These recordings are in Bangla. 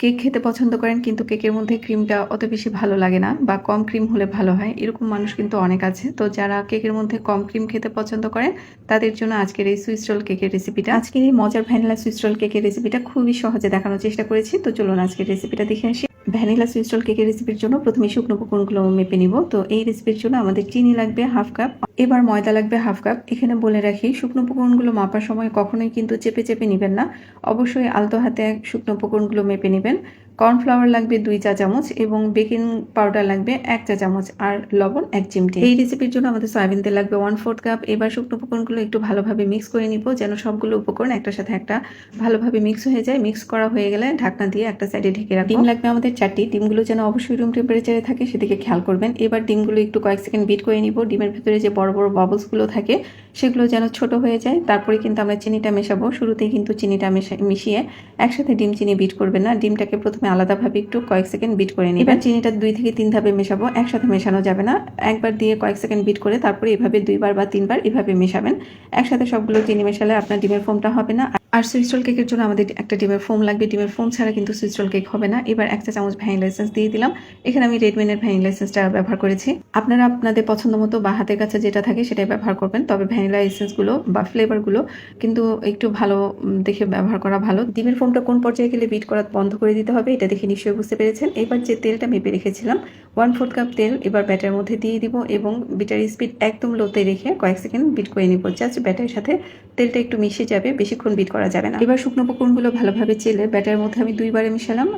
কেক খেতে পছন্দ করেন, কিন্তু কেকের মধ্যে ক্রিমটা অত বেশি ভালো লাগে না বা কম ক্রিম হলে ভালো হয়। এরকম মানুষ কিন্তু অনেক আছে। তো যারা কেকের মধ্যে কম ক্রিম খেতে পছন্দ করেন, তাদের জন্য আজকের এই সুইস রোল কেকের রেসিপিটা আজকের এই মজার ভ্যানিলা সুইস রোল কেকের রেসিপিটা খুবই সহজে দেখানোর চেষ্টা করেছি। তো চলুন আজকের রেসিপিটা দেখে আসি। ভ্যানিলা সুইস্টল কেকের রেসিপির জন্য প্রথমে শুকনো উপকরণগুলো মেপে নিব। তো এই রেসিপির জন্য আমাদের চিনি লাগবে হাফ কাপ, এবার ময়দা লাগবে হাফ কাপ। এখানে বলে রাখি, শুকনো উপকরণগুলো মাপার সময় কখনোই কিন্তু চেপে চেপে নেবেন না। অবশ্যই আলতো হাতে শুকনো উপকরণগুলো মেপে নেবেন। কর্নফ্লাওয়ার লাগবে দুই চা চামচ এবং বেকিং পাউডার লাগবে এক চা চামচ আর লবণ এক চিমটি। এই রেসিপির জন্য আমাদের সয়াবিন তেল লাগবে ওয়ান ফোর্থ কাপ এবার শুকনো উপকরণগুলো একটু ভালোভাবে মিক্স করে নিব যেন সবগুলো উপকরণ একটার সাথে একটা ভালোভাবে মিক্স হয়ে যায়। মিক্স করা হয়ে গেলে ঢাকনা দিয়ে একটা সাইডে ঢেকে রাখব। ডিম লাগবে আমাদের চারটি। ডিমগুলো যেন অবশ্যই রুম টেম্পারেচারে থাকে সেদিকে খেয়াল করবেন। এবার ডিমগুলো একটু কয়েক সেকেন্ড বিট করে নিব। ডিমের ভেতরে যে বড় বড় বাবলসগুলো থাকে সেগুলো যেন ছোট হয়ে যায়। তারপরে কিন্তু আমরা চিনিটা মেশাবো। শুরুতেই কিন্তু চিনিটা মেশা- মিশিয়ে একসাথে ডিম চিনি বিট করবেন না। ডিমটাকে প্রথমে আলাদাভাবে একটু কয়েক সেকেন্ড বিট করে নিই এবার চিনিটা দুই থেকে তিন ধাপে মেশাবো, একসাথে মেশানো যাবে না। একবার দিয়ে কয়েক সেকেন্ড বিট করে তারপরে এভাবে দুইবার বা তিনবার এভাবে মেশাবেন। একসাথে সবগুলো চিনি মেশালে আপনার ডিমের ফোমটা হবে না। আর সুইচ রোল কেকের জন্য আমাদের একটা ডিমের ফোম লাগবে। ডিমের ফোম ছাড়া কিন্তু সুইচ রোল কেক হবে না। এবার এক চা চামচ ভ্যানিলা এসেন্স দিয়ে দিলাম। এখানে আমি রেডমিনের ভ্যানিলা এসেন্সটা ব্যবহার করেছি। আপনারা আপনাদের পছন্দ মতো বা হাতের কাছে যেটা থাকে সেটাই ব্যবহার করবেন। তবে ভ্যানিলা এসেন্সগুলো বা ফ্লেভারগুলো কিন্তু একটু ভালো দেখে ব্যবহার করা ভালো। ডিমের ফোমটা কোন পর্যায়ে গেলে বিট করা বন্ধ করে দিতে হবে এটা দেখে নিশ্চয়ই বুঝতে পেরেছেন। এবার যে তেলটা মেপে রেখেছিলাম ওয়ান ফোর্থ কাপ তেল এবার ব্যাটার মধ্যে দিয়ে দিব এবং বিটার স্পিড একদম লোতে রেখে কয়েক সেকেন্ড বিট করে নিব। জাস্ট ব্যাটারের সাথে তেলটা একটু মিশে যাবে, বেশিক্ষণ বিট করা যাবে না। এবার শুকনো পকোনগুলো ভালোভাবে চেলে ব্যাটারের মধ্যে আমি দুইবারে মিশালাম।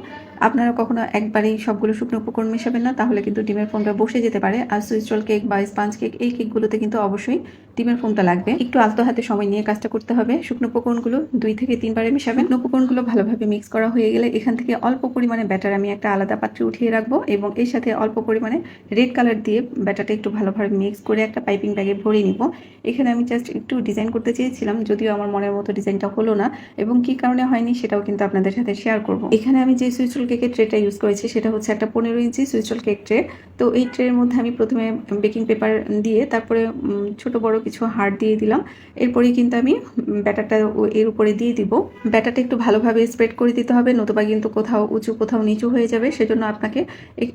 আপনারা কখনো একবারেই সবগুলো শুকনো উপকরণ মেশাবেন না, তাহলে কিন্তু ডিমের ফোমটা বসে যেতে পারে। আর সুইচ রোল কেক বা স্পাঞ্জ কেক এই কেকগুলোতে কিন্তু অবশ্যই ডিমের ফোমটা লাগবে। একটু আলতো হাতে সময় নিয়ে কাজটা করতে হবে। শুকনো উপকরণগুলো দুই থেকে তিনবারে মেশাবেন। শুকনো উপকরণগুলো ভালোভাবে মিক্স করা হয়ে গেলে এখান থেকে অল্প পরিমাণে ব্যাটার আমি একটা আলাদা পাত্রে উঠিয়ে রাখব এবং এর সাথে অল্প পরিমাণে রেড কালার দিয়ে ব্যাটারটা একটু ভালোভাবে মিক্স করে একটা পাইপিং ব্যাগে ভরে নিব। এখানে আমি জাস্ট একটু ডিজাইন করতে চেয়েছিলাম, যদিও আমার মনের মতো ডিজাইনটা হলো না এবং কি কারণে হয়নি সেটাও কিন্তু আপনাদের সাথে শেয়ার করব। এখানে আমি যে সুইচল কেকের ট্রেটা ইউজ করেছি, সেটা হচ্ছে একটা পনেরো ইঞ্চি সুইচল কেক ট্রে তো এই ট্রের মধ্যে আমি প্রথমে বেকিং পেপার দিয়ে তারপরে ছোট বড় কিছু হাড় দিয়ে দিলাম। এরপরেই কিন্তু আমি ব্যাটারটা এর উপরে দিয়ে দিব। ব্যাটারটা একটু ভালোভাবে স্প্রেড করে দিতে হবে, নতুবা কিন্তু কোথাও উঁচু, কোথাও নিচু হয়ে যাবে, সেজন্য আপনাকে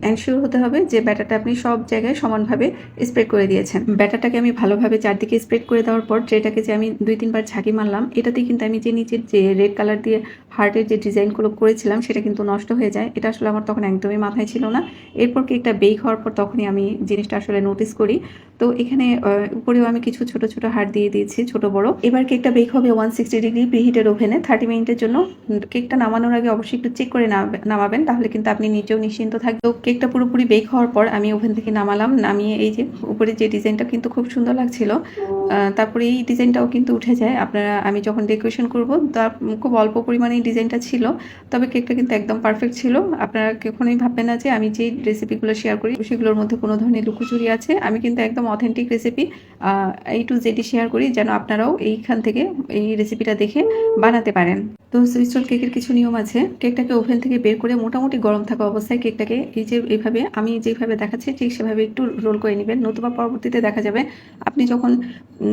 এনশিওর হতে হবে যে ব্যাটারটা আপনি সব জায়গায় সমানভাবে স্প্রেড করে দিয়েছেন। ব্যাটারটাকে আমি ভালোভাবে চারদিকে স্প্রেড করে দেওয়ার পর ট্রেটাকে যে আমি দুই, তিনবার ঝাঁকি মারলাম এটাতে কিন্তু আমি যে নিচের যে রেড কালার দিয়ে হার্টের যে ডিজাইনগুলো করেছিলাম, সেটা কিন্তু নষ্ট হয়ে যায়, এটা আসলে আমার তখন একদমই মাথায় ছিল না। এরপর কেকটা বেক হওয়ার পর তখনই আমি জিনিসটা আসলে নোটিস করি। তো এখানে উপরেও আমি কিছু ছোট ছোট হাড় দিয়ে দিয়েছি, ছোট বড়। এবার কেকটা বেক হবে ওয়ান সিক্সটি ডিগ্রি প্রিহিটেড ওভেনে থার্টি মিনিটের জন্য কেকটা নামানোর আগে অবশ্যই একটু চেক করে নামাবে- নামাবেন, তাহলে কিন্তু আপনি নিচেও নিশ্চিন্ত থাকবে তো কেকটা পুরোপুরি বেক হওয়ার পর আমি ওভেন থেকে নামালাম, নামিয়ে এই যে উপরে যে ডিজাইনটা কিন্তু খুব সুন্দর লাগছিল তারপরে এই ডিজাইনটাও কিন্তু উঠে যায়। আপনারা, আমি যখন ডেকোরেশন করব তার খুব অল্প পরিমাণে ডিজাইনটা ছিল, তবে কেকটা কিন্তু একদম পারফেক্ট ছিল। আপনারা কখনোই ভাববেন না যে আমি যে রেসিপিগুলো শেয়ার করি, সেগুলোর মধ্যে কোনো ধরনের লুকোচুরি আছে। আমি কিন্তু একদম অথেন্টিক রেসিপি এই টু জেডি শেয়ার করি যেন আপনারাও এইখান থেকে এই রেসিপিটা দেখে বানাতে পারেন। তো সুইচ রোল কেকের কিছু নিয়ম আছে। কেকটাকে ওভেন থেকে বের করে মোটামুটি গরম থাকা অবস্থায় কেকটাকে এই যে এইভাবে, আমি যেভাবে দেখাচ্ছি ঠিক সেভাবে একটু রোল করে নেবেন। নতুবা পরবর্তীতে দেখা যাবে আপনি যখন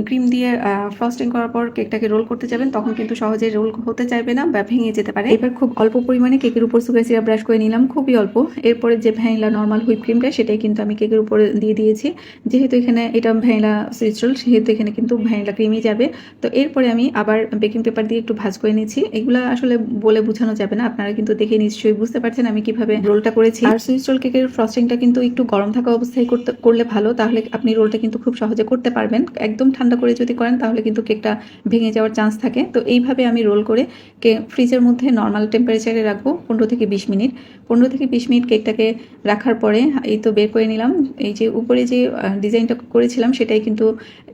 ক্রিম দিয়ে ফ্রস্টিং করার পর কেকটাকে রোল করতে যাবেন তখন কিন্তু সহজে রোল হতে চাইবে না বা ভেঙে যেতে পারে। এবার খুব অল্প পরিমাণে কেকের উপর সুগার সিরাপ ব্রাশ করে নিলাম, খুবই অল্প। এরপরে যে ভ্যানিলা নর্মাল হুইপ ক্রিমটা সেটাই কিন্তু আমি কেকের উপরে দিয়ে দিয়েছি। যেহেতু এখানে এটা ভ্যানিলা সুইচ রোল সেহেতু এখানে কিন্তু ভ্যানিলা ক্রিমই যাবে। তো এরপরে আমি আবার বেকিং পেপার দিয়ে একটু ভাজ করে নিচ্ছি। এগুলো আসলে বলে বোঝানো যাবে না, আপনারা কিন্তু দেখে নিশ্চয়ই বুঝতে পারছেন আমি কীভাবে রোলটা করেছি। আর সুইচ রোল কেকের ফ্রস্টিংটা কিন্তু একটু গরম থাকা অবস্থায় করতে, করলে ভালো, তাহলে আপনি রোলটা কিন্তু খুব সহজে করতে পারবেন। একদম ঠান্ডা করে যদি করেন, তাহলে কিন্তু কেকটা ভেঙে যাওয়ার চান্স থাকে। তো এইভাবে আমি রোল করে কে ফ্রিজের মধ্যে নর্মাল টেম্পারেচারে রাখব পনেরো থেকে বিশ মিনিট। পনেরো থেকে বিশ মিনিট কেকটাকে রাখার পরে, এই তো বের করে নিলাম। এই যে উপরে যে ডিজাইনটা করেছিলাম, সেটাই কিন্তু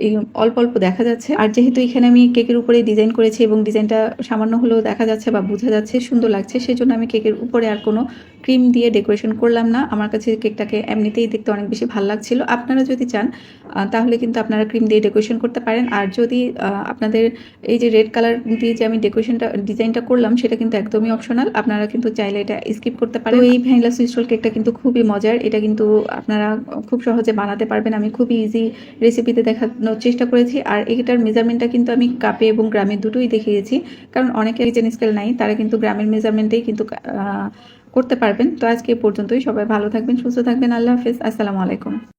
এই অল্প অল্প দেখা যাচ্ছে, আর যেহেতু এখানে আমি কেকের উপরে ডিজাইন করেছি এবং ডিজাইনটা সামান্য হলেও দেখা যাচ্ছে বা বোঝা যাচ্ছে, সুন্দর লাগছে, সেজন্য আমি কেকের উপরে আর কোনো ক্রিম দিয়ে ডেকোরেশন করলাম না। আমার কাছে কেকটাকে এমনিতেই দেখতে অনেক বেশি ভালো লাগছিল। আপনারা যদি চান তাহলে কিন্তু আপনারা ক্রিম দিয়ে ডেকোরেশন করতে পারেন। আর যদি আপনাদের এই যে রেড কালার দিয়ে যে আমি ডেকোরেশনটা ডিজাইনটা করলাম, সেটা কিন্তু একদমই অপশনাল আপনারা কিন্তু চাইলে এটা স্কিপ করতে পারেন। এই ভ্যানিলা সুইস রোল কেকটা কিন্তু খুবই মজার। এটা কিন্তু আপনারা খুব সহজে বানাতে পারবেন। আমি খুবই ইজি রেসিপিতে দেখানোর চেষ্টা করেছি। আর এটার মেজারমেন্টটা কিন্তু আমি কাপে এবং গ্রামে দুটোই দেখিয়েছি। কারণ অনেকে কিচেন স্কেল নাই, তারা কিন্তু গ্রামের মেজারমেন্টেই কিন্তু করতে পারবেন। তো আজকে পর্যন্তই। সবাই ভালো থাকবেন, সুস্থ থাকবেন। আল্লাহ হাফেজ। আসসালামু আলাইকুম।